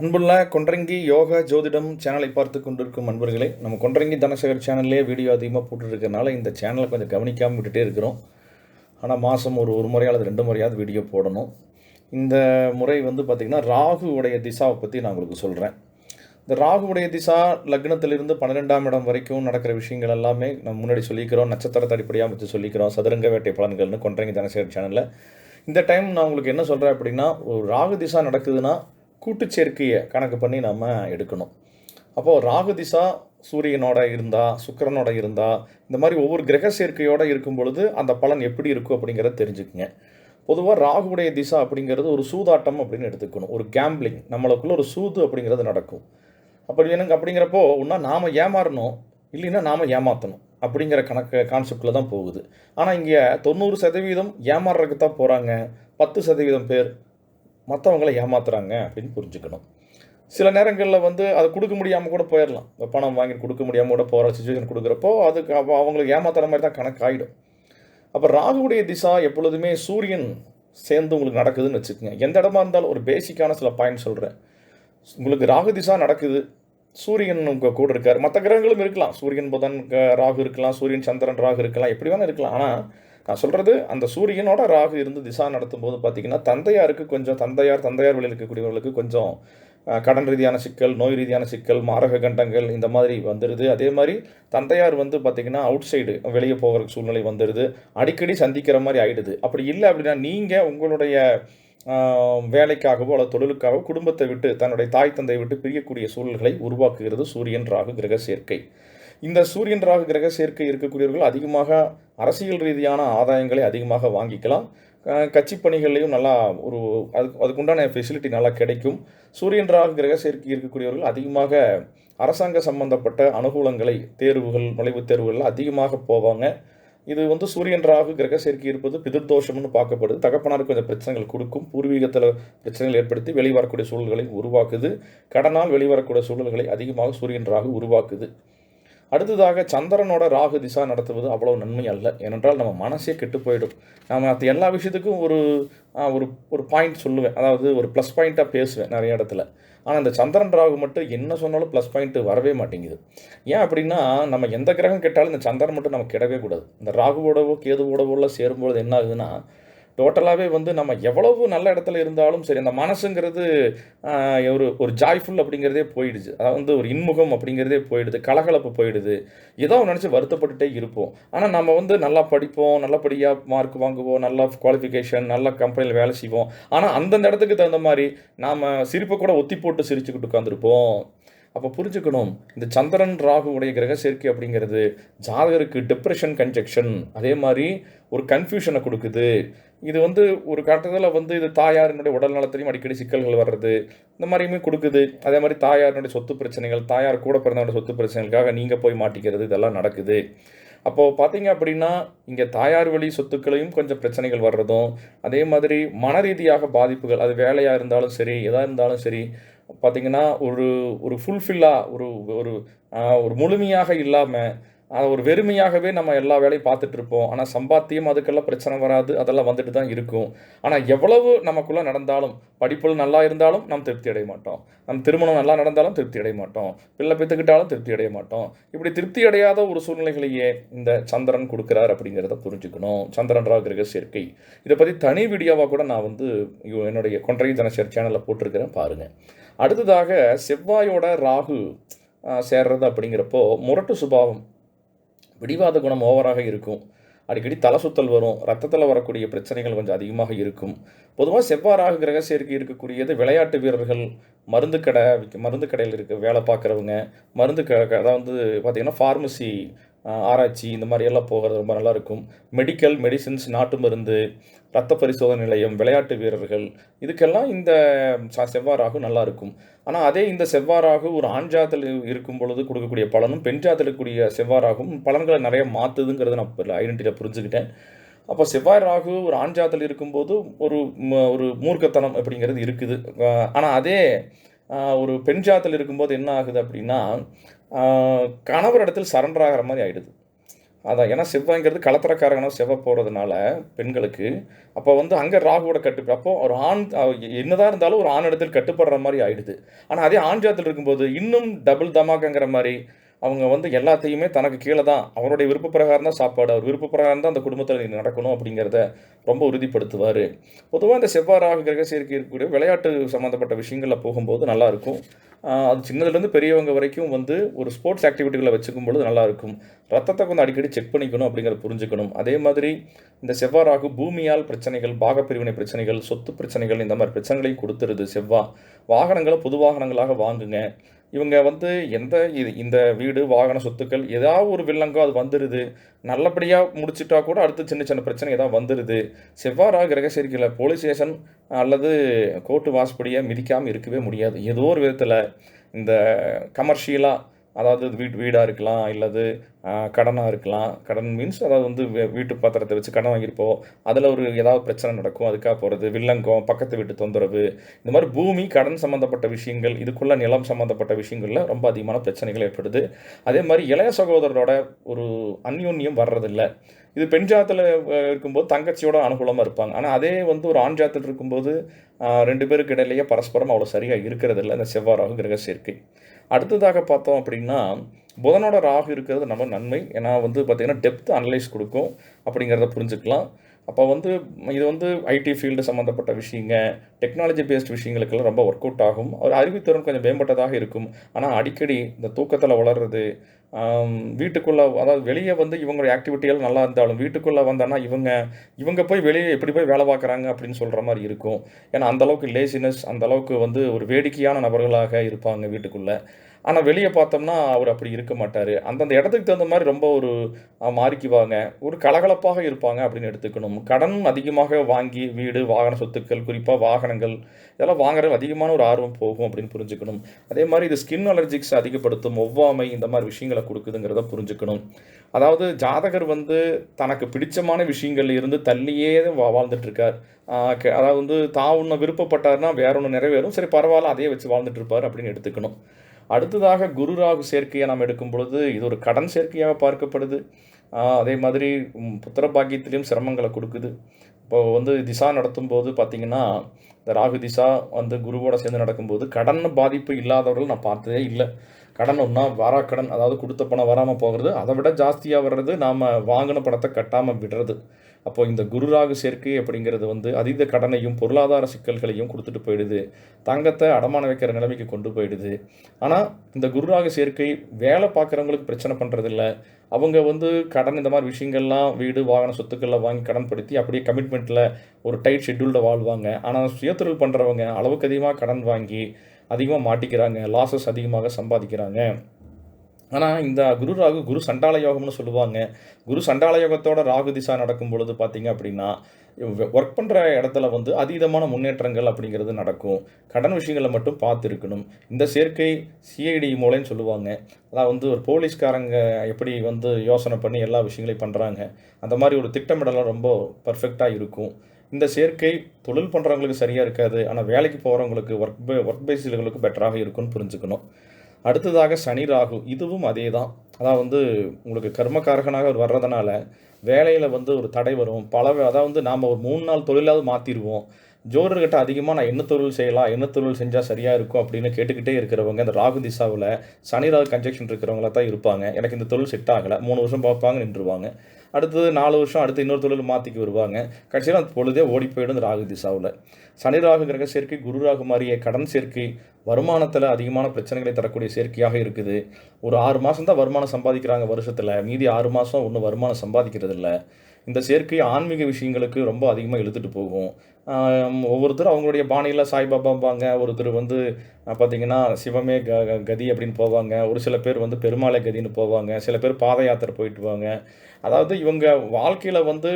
அன்புள்ள கொன்றங்கி யோகா ஜோதிடம் சேனலை பார்த்து கொண்டிருக்கும் அன்பர்களே நம்ம கொன்றங்கி தனசேகர் சேனல்லே வீடியோ அதிகமாக போட்டுருக்கனால இந்த சேனலை கொஞ்சம் கவனிக்காமல் விட்டுட்டே இருக்கிறோம். ஆனால் மாதம் ஒரு ஒரு முறையாவது ரெண்டு முறையாவது வீடியோ போடணும். இந்த முறை வந்து பார்த்திங்கன்னா ராகுவுடைய திசாவை பற்றி நான் உங்களுக்கு சொல்கிறேன் இந்த ராகுவுடைய திசா லக்னத்திலிருந்து பன்னிரெண்டாம் இடம் வரைக்கும் நடக்கிற விஷயங்கள் எல்லாமே நம்ம முன்னாடி சொல்லிக்கிறோம். நட்சத்திரத்தை அடிப்படையாக வச்சு சொல்லிக்கிறோம். சதுரங்க வேட்டை பலன்கள்னு கொன்றங்கி தனசேகர் சேனலில் இந்த டைம் நான் உங்களுக்கு என்ன சொல்கிறேன் அப்படின்னா ஒரு ராகு திசா நடக்குதுன்னா கூட்டுச்சேர்க்கையை கணக்கு பண்ணி நம்ம எடுக்கணும். அப்போது ராகு திசா சூரியனோட இருந்தா சுக்கிரனோட இருந்தா இந்த மாதிரி ஒவ்வொரு கிரக சேர்க்கையோடு இருக்கும் பொழுது அந்த பலன் எப்படி இருக்கும் அப்படிங்கிறத தெரிஞ்சுக்குங்க. பொதுவாக ராகுடைய திசா அப்படிங்கிறது ஒரு சூதாட்டம் அப்படின்னு எடுத்துக்கணும். ஒரு கேம்பிளிங் நம்மளுக்குள்ள ஒரு சூது அப்படிங்கிறது நடக்கும். அப்படி எனக்கு அப்படிங்கிறப்போ ஒன்றா நாம் ஏமாறணும் இல்லைன்னா நாம் ஏமாற்றணும் அப்படிங்கிற கணக்கு கான்செப்டில் தான் போகுது. ஆனால் இங்கே தொண்ணூறு சதவீதம் ஏமாறுறதுக்கு தான் போகிறாங்க பத்து சதவீதம் பேர் மற்றவங்களை ஏமாத்துறாங்க அப்படின்னு புரிஞ்சுக்கணும். சில நேரங்களில் வந்து அதை கொடுக்க முடியாமல் கூட போயிடலாம் பணம் வாங்கிட்டு கொடுக்க முடியாமல் கூட போகிற சுச்சுவேஷன் கொடுக்குறப்போ அதுக்கு அப்போ அவங்களுக்கு ஏமாத்துற மாதிரி தான் கணக்காயிடும் அப்போ ராகுவுடைய திசா எப்பொழுதுமே சூரியன் சேர்ந்து உங்களுக்கு நடக்குதுன்னு வச்சுக்கோங்க. எந்த இடமா இருந்தாலும் ஒரு பேசிக்கான சில பாயிண்ட் சொல்கிறேன் உங்களுக்கு ராகு திசா நடக்குது. சூரியன் உங்கள் கூட இருக்கார். மற்ற கிரகங்களும் இருக்கலாம். சூரியன் புதன் க- ராகு இருக்கலாம். சூரியன் சந்திரன் ராகு இருக்கலாம். எப்படி வேணால் இருக்கலாம். ஆனால் நான் சொல்கிறது அந்த சூரியனோட ராகு இருந்து திசா நடத்தும் போது பார்த்திங்கன்னா தந்தையாருக்கு கொஞ்சம் தந்தையார் தந்தையார் வழியில் இருக்கக்கூடியவர்களுக்கு கொஞ்சம் கடன் ரீதியான சிக்கல் நோய் ரீதியான சிக்கல் மாரக கண்டங்கள் இந்த மாதிரி வந்துடுது அதே மாதிரி தந்தையார் வந்து பார்த்திங்கன்னா அவுட் சைடு வெளியே போகிற சூழ்நிலை வந்துடுது அடிக்கடி சந்திக்கிற மாதிரி ஆகிடுது அப்படி இல்லை அப்படின்னா நீங்கள் உங்களுடைய வேலைக்காகவோ அல்லது தொழிலுக்காகவோ குடும்பத்தை விட்டு தன்னுடைய தாய் தந்தை விட்டு பிரியக்கூடிய சூழல்களை உருவாக்குகிறது சூரியன் ராகு கிரக சேர்க்கை. இந்த சூரியன் ராகு கிரக சேர்க்கை இருக்கக்கூடியவர்கள் அதிகமாக அரசியல் ரீதியான ஆதாயங்களை அதிகமாக வாங்கிக்கலாம். கட்சி பணிகள்லையும் நல்லா ஒரு அதுக்கு அதுக்குண்டான ஃபெசிலிட்டி நல்லா கிடைக்கும். சூரியன் ராகு கிரக சேர்க்கை இருக்கக்கூடியவர்கள் அதிகமாக அரசாங்க சம்பந்தப்பட்ட அனுகூலங்களை தேர்வுகள் நுழைவுத் தேர்வுகள் அதிகமாக போவாங்க. இது வந்து சூரியன் ராகு கிரக சேர்க்கை இருப்பது பிதிர்தோஷம்னு பார்க்கப்படுது. தகப்பனாருக்கு கொஞ்சம் பிரச்சனைகள் கொடுக்கும். பூர்வீகத்தில் பிரச்சனைகள் ஏற்படுத்தி வெளிவரக்கூடிய சூழல்களை உருவாக்குது. கடனால் வெளிவரக்கூடிய சூழல்களை அதிகமாக சூரியன் ராகு உருவாக்குது. அடுத்ததாக சந்திரனோட ராகு திசா நடத்துவது அவ்வளோ நன்மை அல்ல. ஏனென்றால் நம்ம மனசே கெட்டு போயிடும். நம்ம மற்ற எல்லா விஷயத்துக்கும் ஒரு ஒரு ஒரு பாயிண்ட் சொல்லுவேன். அதாவது ஒரு ப்ளஸ் பாயிண்ட்டாக பேசுவேன் நிறைய இடத்துல. ஆனால் இந்த சந்திரன் ராகு மட்டும் என்ன சொன்னாலும் ப்ளஸ் பாயிண்ட்டு வரவே மாட்டேங்குது. ஏன் அப்படின்னா நம்ம எந்த கிரகம் கெட்டாலும் இந்த சந்திரன் மட்டும் நம்ம கிடவே கூடாது. இந்த ராகுவோடவோ கேதுவோடவோ சேரும்போது சேரும்பொழுது என்ன ஆகுதுன்னா டோட்டலாகவே வந்து நம்ம எவ்வளவு நல்ல இடத்துல இருந்தாலும் சரி அந்த மனசுங்கிறது ஒரு ஒரு ஜாய்ஃபுல் அப்படிங்கிறதே போயிடுது அதாவது வந்து ஒரு இன்முகம் அப்படிங்கிறதே போயிடுது கலகலப்பு போயிடுது. ஏதோ நினச்சி வருத்தப்பட்டுட்டே இருப்போம். ஆனால் நம்ம வந்து நல்லா படிப்போம் நல்லபடியாக மார்க் வாங்குவோம் நல்லா குவாலிஃபிகேஷன் நல்ல கம்பெனியில் வேலை செய்வோம். ஆனால் அந்தந்த இடத்துக்கு தகுந்த மாதிரி நாம் சிரிப்பை கூட ஒத்தி போட்டு சிரிச்சுக்கிட்டு உட்காந்துருப்போம் அப்போ புரிஞ்சுக்கணும் இந்த சந்திரன் ராகுவுடைய கிரக சேர்க்கை அப்படிங்கிறது ஜாதகருக்கு டிப்ரெஷன் கன்ஜெக்ஷன் அதே மாதிரி ஒரு கன்ஃபியூஷனை கொடுக்குது. இது வந்து ஒரு கட்டத்தில் வந்து இது தாயாரினுடைய உடல் நலத்திலையும் அடிக்கடி சிக்கல்கள் வர்றது இந்த மாதிரியுமே கொடுக்குது. அதே மாதிரி தாயாரினுடைய சொத்து பிரச்சனைகள் தாயார் கூட பிறந்தவனுடைய சொத்து பிரச்சனைகளுக்காக நீங்கள் போய் மாட்டிக்கிறது இதெல்லாம் நடக்குது. அப்போது பார்த்தீங்க அப்படின்னா இங்கே தாயார் வழி சொத்துக்களையும் கொஞ்சம் பிரச்சனைகள் வர்றதும் அதே மாதிரி மன ரீதியாக பாதிப்புகள் அது வேலையாக இருந்தாலும் சரி எதாக இருந்தாலும் சரி பார்த்தீங்கன்னா ஒரு ஒரு ஃபுல்ஃபில்லாக ஒரு ஒரு ஒரு முழுமையாக இல்லாமல் ஒரு வெறுமையாகவே நம்ம எல்லா வேலையும் பார்த்துட்டு இருப்போம் ஆனால் சம்பாத்தியம் அதுக்கெல்லாம் பிரச்சனை வராது. அதெல்லாம் வந்துட்டு தான் இருக்கும். ஆனால் எவ்வளவு நமக்குள்ளே நடந்தாலும் படிப்புகள் நல்லா இருந்தாலும் நாம் திருப்தி அடைய மாட்டோம். நம் திருமணம் நல்லா நடந்தாலும் திருப்தி அடைய மாட்டோம். பிள்ளை பெற்றுக்கிட்டாலும் திருப்தி அடைய மாட்டோம். இப்படி திருப்தி அடையாத ஒரு சூழ்நிலைகளையே இந்த சந்திரன் கொடுக்குறார் அப்படிங்கிறத புரிஞ்சுக்கணும். சந்திரன் ராவ் கிரக சேர்க்கை. இதை பற்றி தனி வீடியோவாக கூட நான் வந்து என்னுடைய கொன்றை தினசரி சேனலில் போட்டிருக்கிறேன் பாருங்கள் அடுத்ததாக செவ்வாயோட ராகு சேர்றது அப்படிங்கிறப்போ முரட்டு சுபாவம் பிடிவாத குணம் ஓவராக இருக்கும். அடிக்கடி தலை சுத்தல் வரும். ரத்தத்தில் வரக்கூடிய பிரச்சனைகள் கொஞ்சம் அதிகமாக இருக்கும். பொதுவாக செவ்வாறாக கிரக சேர்க்கை இருக்கக்கூடியது விளையாட்டு வீரர்கள் மருந்து கடை மருந்து கடையில் இருக்க வேலை பார்க்குறவங்க மருந்து க- அதாவது பார்த்திங்கன்னா ஃபார்மசி ஆராய்ச்சி இந்த மாதிரி எல்லாம் போகிறது ரொம்ப நல்லாயிருக்கும். மெடிக்கல் மெடிசின்ஸ் நாட்டு மருந்து ரத்த பரிசோதனை நிலையம் விளையாட்டு வீரர்கள் இதுக்கெல்லாம் இந்த ச- செவ்வாறாகு நல்லாயிருக்கும். ஆனால் அதே இந்த செவ்வாறாகு ஒரு ஆண் ஜாத்தில் இருக்கும் பொழுது கொடுக்கக்கூடிய பலனும் பெண் ஜாத்தில் இருக்கக்கூடிய செவ்வாறாகும் பலன்களை நிறைய மாற்றுதுங்கிறத நான் ஐடென்டிட்டியில் புரிஞ்சுக்கிட்டேன். அப்போ செவ்வாய் ராகு ஒரு ஆண் ஜாத்தில் இருக்கும்போது ஒரு ஒரு மூர்க்கத்தனம் அப்படிங்கிறது இருக்குது. ஆனால் அதே ஒரு பெண் ஜாத்தில் இருக்கும்போது என்ன ஆகுது அப்படின்னா கணவர் இடத்தில் சரண்டர் ஆகிற மாதிரி ஆகிடுது அதான் ஏன்னா செவ்வாய்ங்கிறது களத்திரக்காரகனாக செவ்வாய் போகிறதுனால பெண்களுக்கு அப்போ வந்து அங்கே ராகுவோட கட்டு அப்போ ஒரு ஆண் என்னதான் இருந்தாலும் ஒரு ஆண் இடத்தில் கட்டுப்படுற மாதிரி ஆயிடுது. ஆனால் அதே ஆண் ஜாதத்தில் இருக்கும்போது இன்னும் டபுள் தமாக்கங்கிற மாதிரி அவங்க வந்து எல்லாத்தையுமே தனக்கு கீழே தான். அவருடைய விருப்ப பிரகாரம் தான் சாப்பாடு. அவர் விருப்ப பிரகாரம் தான் அந்த குடும்பத்தில் நீ நடக்கணும் அப்படிங்கிறத ரொம்ப உறுதிப்படுத்துவார். பொதுவாக இந்த செவ்வாறாக ராகு கிரக சேர்க்கை இருக்கக்கூடிய விளையாட்டு சம்மந்தப்பட்ட விஷயங்களில் போகும்போது நல்லாயிருக்கும் அது சின்னதுலேருந்து பெரியவங்க வரைக்கும் வந்து ஒரு ஸ்போர்ட்ஸ் ஆக்டிவிட்டிகளை வச்சுக்கும் பொழுது நல்லா இருக்கும். ரத்தத்தை கொஞ்சம் அடிக்கடி செக் பண்ணிக்கணும் அப்படிங்கிறத புரிஞ்சுக்கணும். அதே மாதிரி இந்த செவ்வாய் ராகு பூமியால் பிரச்சனைகள் பாகப்பிரிவினை பிரச்சனைகள் சொத்து பிரச்சனைகள் இந்த மாதிரி பிரச்சனைகளையும் கொடுத்துருது செவ்வா வாகனங்களை புது வாகனங்களாக வாங்குங்க. இவங்க வந்து எந்த இது இந்த வீடு வாகன சொத்துக்கள் ஏதாவது ஒரு வில்லங்கோ அது வந்துடுது நல்லபடியாக முடிச்சிட்டா கூட அடுத்து சின்ன சின்ன பிரச்சனை ஏதாவது வந்துடுது செவ்வாறாக கிரக சேர்க்கையில் போலீஸ் ஸ்டேஷன் அல்லது கோர்ட்டு வாசப்படியை மிதிக்காமல் இருக்கவே முடியாது. ஏதோ ஒரு விதத்தில் இந்த கமர்ஷியலாக அதாவது வீட் வீடாக இருக்கலாம் இல்லது கடனாக இருக்கலாம். கடன் மீன்ஸ் அதாவது வந்து வீட்டு பாத்திரத்தை வச்சு கடன் வாங்கியிருப்போம் அதில் ஒரு ஏதாவது பிரச்சனை நடக்கும் அதுக்காக போகிறது வில்லங்கம் பக்கத்து வீட்டு தொந்தரவு. இந்த மாதிரி பூமி கடன் சம்மந்தப்பட்ட விஷயங்கள் இதுக்குள்ள நிலம் சம்மந்தப்பட்ட விஷயங்களில் ரொம்ப அதிகமான பிரச்சனைகள் ஏற்படுது. அதே மாதிரி இளைய சகோதரரோட ஒரு அந்யோன்யம் வர்றதில்லை. இது பெண் ஜாத்தில் இருக்கும்போது தங்கச்சியோட அனுகூலமாக இருப்பாங்க. ஆனால் அதே வந்து ஒரு ஆண் ஜாத்தில் இருக்கும்போது ரெண்டு பேருக்கு இடையிலேயே பரஸ்பரம் அவ்வளோ சரியாக இருக்கிறதில்ல. இந்த செவ்வாய் கிரக சேர்க்கை. அடுத்ததாக பார்த்தோம் அப்படின்னா புதனோட ராகு இருக்கிறது நம்ம நன்மை. ஏன்னா வந்து பார்த்திங்கன்னா டெப்த் அனலைஸ் கொடுக்கும். அப்படிங்கிறத புரிஞ்சுக்கலாம். அப்போ வந்து இது வந்து ஐடி ஃபீல்டு சம்மந்தப்பட்ட விஷயங்க டெக்னாலஜி பேஸ்ட் விஷயங்களுக்கெல்லாம் ரொம்ப ஒர்க் அவுட் ஆகும். ஒரு அறிவுத்திறன் கொஞ்சம் மேம்பட்டதாக இருக்கும். ஆனால் அடிக்கடி இந்த தூக்கத்தில் வளர்றது வீட்டுக்குள்ளே அதாவது வெளியே வந்து இவங்களுடைய ஆக்டிவிட்டிகள் நல்லா இருந்தாலும் வீட்டுக்குள்ளே வந்தானா இவங்க இவங்க போய் வெளியே எப்படி போய் வேலை பார்க்குறாங்க அப்படின்னு சொல்கிற மாதிரி இருக்கும். ஏன்னா அந்தளவுக்கு லேசினஸ் அந்த அளவுக்கு வந்து ஒரு வேடிக்கையான நபர்களாக இருப்பாங்க வீட்டுக்குள்ளே. ஆனால் வெளியே பார்த்தோம்னா அவர் அப்படி இருக்க மாட்டார். அந்தந்த இடத்துக்கு தகுந்த மாதிரி ரொம்ப ஒரு மாறிக்குவாங்க. ஒரு கலகலப்பாக இருப்பாங்க அப்படின்னு எடுத்துக்கணும். கடன் அதிகமாக வாங்கி வீடு வாகன சொத்துக்கள் குறிப்பாக வாகனங்கள் இதெல்லாம் வாங்குறது அதிகமான ஒரு ஆர்வம் போகும் அப்படின்னு புரிஞ்சுக்கணும். அதே மாதிரி இது ஸ்கின் அலர்ஜிக்ஸ் அதிகப்படுத்தும் ஒவ்வாமை இந்த மாதிரி விஷயங்களை கொடுக்குதுங்கிறத புரிஞ்சுக்கணும். அதாவது ஜாதகர் வந்து தனக்கு பிடிச்சமான விஷயங்கள்ல இருந்து தள்ளியே வா அதாவது வந்து தான் ஒன்று விருப்பப்பட்டார்னா வேற ஒன்று நிறைவேறும். சரி பரவாயில்ல அதையே வச்சு வாழ்ந்துட்டு இருப்பார் அப்படின்னு எடுத்துக்கணும். அடுத்ததாக குரு ராகு சேர்க்கையை நாம் எடுக்கும் பொழுது இது ஒரு கடன் சேர்க்கையாக பார்க்கப்படுது. அதே மாதிரி புத்திர பாக்கியத்திலையும் சிரமங்களை கொடுக்குது. இப்போ வந்து திசா நடத்தும் போது பார்த்தீங்கன்னா இந்த ராகு திசா வந்து குருவோட சேர்ந்து நடக்கும்போது கடன் பாதிப்பு இல்லாதவர்கள் நான் பார்த்ததே இல்லை. கடன் ஒன்றா வாராக்கடன் அதாவது கொடுத்த பணம் வராமல் போகிறது. அதை விட ஜாஸ்தியாக வர்றது நாம் வாங்கின பணத்தை கட்டாமல் விடுறது. அப்போ இந்த குருராகு சேர்க்கை அப்படிங்கிறது வந்து அதீத கடனையும் பொருளாதார சிக்கல்களையும் கொடுத்துட்டு போயிடுது. தங்கத்தை அடமான வைக்கிற நிலைமைக்கு கொண்டு போயிடுது. ஆனால் இந்த குருராகு சேர்க்கை வேலை பார்க்குறவங்களுக்கு பிரச்சனை பண்ணுறதில்ல அவங்க வந்து கடன் இந்த மாதிரி விஷயங்கள்லாம் வீடு வாகன சொத்துக்கள்லாம் வாங்கி கடன் படுத்தி அப்படியே கமிட்மெண்ட்டில் ஒரு டைட் ஷெட்யூலில் வாழ்வாங்க. ஆனால் சுயதொழில் பண்ணுறவங்க அளவுக்கு அதிகமாக கடன் வாங்கி அதிகமாக மாட்டிக்கிறாங்க. லாசஸ் அதிகமாக சம்பாதிக்கிறாங்க. ஆனால் இந்த குரு ராகு குரு சண்டால யோகம்னு சொல்லுவாங்க. குரு சண்டால யோகத்தோட ராகு திசா நடக்கும் பொழுது பார்த்தீங்க அப்படின்னா ஒர்க் பண்ணுற இடத்துல வந்து அதீதமான முன்னேற்றங்கள் அப்படிங்கிறது நடக்கும். கடன் விஷயங்களை மட்டும் பார்த்து இருக்கணும் இந்த சேர்க்கை சிஐடி மூலைன்னு சொல்லுவாங்க. அதான் வந்து ஒரு போலீஸ்காரங்க எப்படி வந்து யோசனை பண்ணி எல்லா விஷயங்களையும் பண்ணுறாங்க அந்த மாதிரி ஒரு திட்டமிடலாம் ரொம்ப பர்ஃபெக்டாக இருக்கும். இந்த சேர்க்கை தொழில் பண்ணுறவங்களுக்கு சரியாக இருக்காது. ஆனால் வேலைக்கு போகிறவங்களுக்கு ஒர்க் பே ஒர்க் பேசில்களுக்கு பெட்டராக இருக்கும்னு புரிஞ்சுக்கணும். அடுத்ததாக சனி ராகு இதுவும் அதே தான் அதாவது வந்து உங்களுக்கு கர்மக்காரகனாக அவர் வர்றதுனால வேலையில் வந்து ஒரு தடை வரும். பல அதாவது வந்து நாம் ஒரு மூணு நாள் தொழிலாவது மாற்றிடுவோம் ஜோரர்கிட்ட அதிகமாக நான் என்ன தொழில் செய்யலாம் என்ன தொழில் செஞ்சால் சரியாக இருக்கும் அப்படின்னு கேட்டுக்கிட்டே இருக்கிறவங்க இந்த ராகு திசாவில் சனி ராகு கன்ஜெக்ஷன் இருக்கிறவங்களா தான் இருப்பாங்க. எனக்கு இந்த தொழில் செட் ஆகலை. மூணு வருஷம் பார்ப்பாங்க நின்றுவாங்க அடுத்தது நாலு வருஷம் அடுத்து இன்னொரு தொழில் மாற்றிக்கு வருவாங்க. கடைசியில் அந்த பொழுதே ஓடி போயிடும் ராகு திசாவில். சனி ராகு கிரக சேர்க்கை குரு ராகு மாறிய கடன் சேர்க்கை வருமானத்தில் அதிகமான பிரச்சனைகளை தரக்கூடிய சேர்க்கையாக இருக்குது. ஒரு ஆறு மாதம் தான் வருமானம் சம்பாதிக்கிறாங்க வருஷத்தில். மீதி ஆறு மாதம் ஒன்றும் வருமானம் சம்பாதிக்கிறது இல்லை இந்த சேர்க்கை ஆன்மீக விஷயங்களுக்கு ரொம்ப அதிகமாக இழுத்துட்டு போகும். ஒவ்வொருத்தரும் அவங்களுடைய பாணியில் சாய்பாபாம்பாங்க ஒருத்தர் வந்து பார்த்திங்கன்னா சிவமே க கதி அப்படின்னு போவாங்க. ஒரு சில பேர் வந்து பெருமாளை கதின்னு போவாங்க. சில பேர் பாத யாத்திரை போயிட்டு அதாவது இவங்க வாழ்க்கையில் வந்து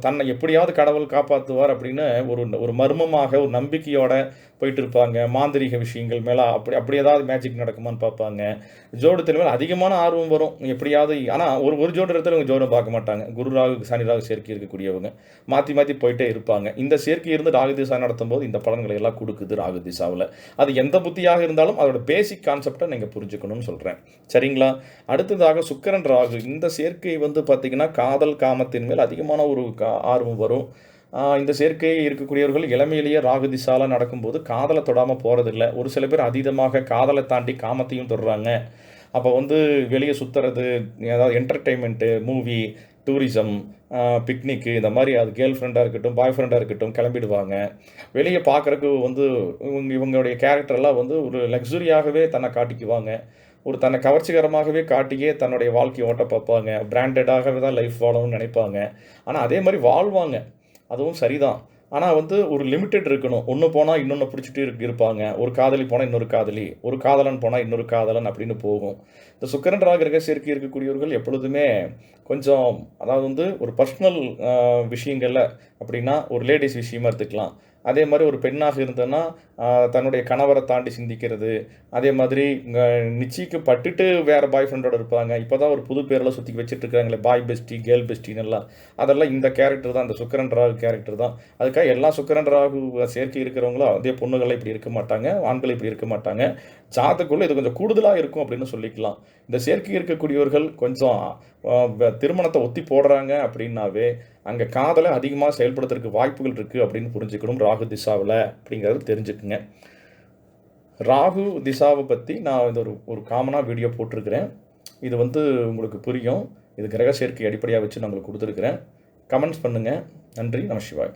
தன்னை எப்படியாவது கடவுள் காப்பாற்றுவார் அப்படின்னு ஒரு ஒரு மர்மமாக ஒரு நம்பிக்கையோட போயிட்டு இருப்பாங்க மாந்திரீக விஷயங்கள் மேலே அப்படி அப்படி ஏதாவது மேஜிக் நடக்குமான்னு பார்ப்பாங்க. ஜோடத்தின் மேலே அதிகமான ஆர்வம் வரும். எப்படியாவது ஆனால் ஒரு ஒரு ஜோட இடத்துல இவங்க ஜோடம் பார்க்க மாட்டாங்க. குரு ராகு சனி ராகு சேர்க்கை இருக்கக்கூடியவங்க. மாற்றி மாற்றி போயிட்டே இருப்பாங்க. இந்த சேர்க்கை இருந்து ராகு திசா நடத்தும் போது இந்த பலன்களை எல்லாம் கொடுக்குது ராகு திசாவில். அது எந்த புத்தியாக இருந்தாலும் அதோட பேசிக் கான்செப்டை நீங்கள் புரிஞ்சுக்கணும்னு சொல்கிறேன் சரிங்களா? அடுத்ததாக சுக்கரன் ராகு. இந்த சேர்க்கை வந்து பார்த்திங்கன்னா காதல் காமத்தின் மேல் அதிகமான ஒரு கா- ஆர்வம் வரும். இந்த சேர்க்கை இருக்கக்கூடியவர்கள் இளமையிலேயே ராகு திசால நடக்கும்போது காதலை தொடாமல் போகிறதில்ல ஒரு சில பேர் அதீதமாக காதலை தாண்டி காமத்தையும் தொடுறாங்க. அப்போ வந்து வெளியே சுற்றுறது ஏதாவது என்டர்டெயின்மெண்ட்டு மூவி டூரிசம் பிக்னிக்கு இந்த மாதிரி அது கேர்ள் ஃப்ரெண்டாக இருக்கட்டும் பாய் ஃப்ரெண்டாக இருக்கட்டும் கிளம்பிடுவாங்க. வெளியே பார்க்குறக்கு வந்து இவங்க இவங்களுடைய கேரக்டர்லாம் வந்து ஒரு லக்ஸுரியாகவே தன்னை காட்டிக்குவாங்க. ஒரு தன்னை கவர்ச்சிகரமாகவே காட்டியே தன்னுடைய வாழ்க்கையை ஓட்ட பார்ப்பாங்க. பிராண்டடாகவே தான் லைஃப் வாழணும்னு நினைப்பாங்க. ஆனால் அதே மாதிரி வாழ்வாங்க. அதுவும் சரிதான். ஆனால் வந்து ஒரு லிமிட்டெட் இருக்கணும். ஒன்று போனால் இன்னொன்று பிடிச்சிட்டு இருப்பாங்க. ஒரு காதலி போனால் இன்னொரு காதலி. ஒரு காதலன் போனால் இன்னொரு காதலன் அப்படின்னு போகும். இந்த சுக்கரன் ராக இருக்க சேர்க்கை இருக்கக்கூடியவர்கள் எப்பொழுதுமே கொஞ்சம் அதாவது வந்து ஒரு பர்சனல் விஷயங்களில் அப்படின்னா ஒரு லேடிஸ் விஷயமா எடுத்துக்கலாம். அதே மாதிரி ஒரு பெண்ணாக இருந்ததுன்னா தன்னுடைய கணவரை தாண்டி சிந்திக்கிறது. அதே மாதிரி ஆஹ், நிச்சயிக்கு பட்டுட்டு வேறு பாய் ஃப்ரெண்டோட இருப்பாங்க. இப்போ தான் ஒரு புது பேரில் சுற்றி வச்சுட்டு இருக்காங்களே பாய் பெஸ்டி கேர்ள் பெஸ்டின்னு எல்லாம். அதெல்லாம் இந்த கேரக்டர் தான் இந்த சுக்கரன் ராகு கேரக்டர் தான். அதுக்காக எல்லா சுக்கரன் ராகு சேர்க்கை இருக்கிறவங்களும் அதே பொண்ணுகளை இப்படி இருக்க மாட்டாங்க ஆண்கள் இப்படி இருக்க மாட்டாங்க. ஜாதக்குள்ள இது கொஞ்சம் கூடுதலாக இருக்கும் அப்படின்னு சொல்லிக்கலாம். இந்த சேர்க்கை இருக்கக்கூடியவர்கள் கொஞ்சம் திருமணத்தை ஒத்தி போடுறாங்க அப்படின்னாவே அங்கே காதலை அதிகமாக செயல்படுத்துறதுக்கு வாய்ப்புகள் இருக்குது அப்படின்னு புரிஞ்சுக்கணும் ராகு திசாவில் அப்படிங்கிறது தெரிஞ்சுக்குங்க. ராகு திசாவை பற்றி நான் இந்த ஒரு ஒரு காமனாக வீடியோ போட்டிருக்கிறேன். இது வந்து உங்களுக்கு புரியும். இது கிரக சேர்க்கை அடிப்படையாக வச்சு நான் உங்களுக்கு கொடுத்துருக்குறேன். கமெண்ட்ஸ் பண்ணுங்கள் நன்றி. நம சிவாய்.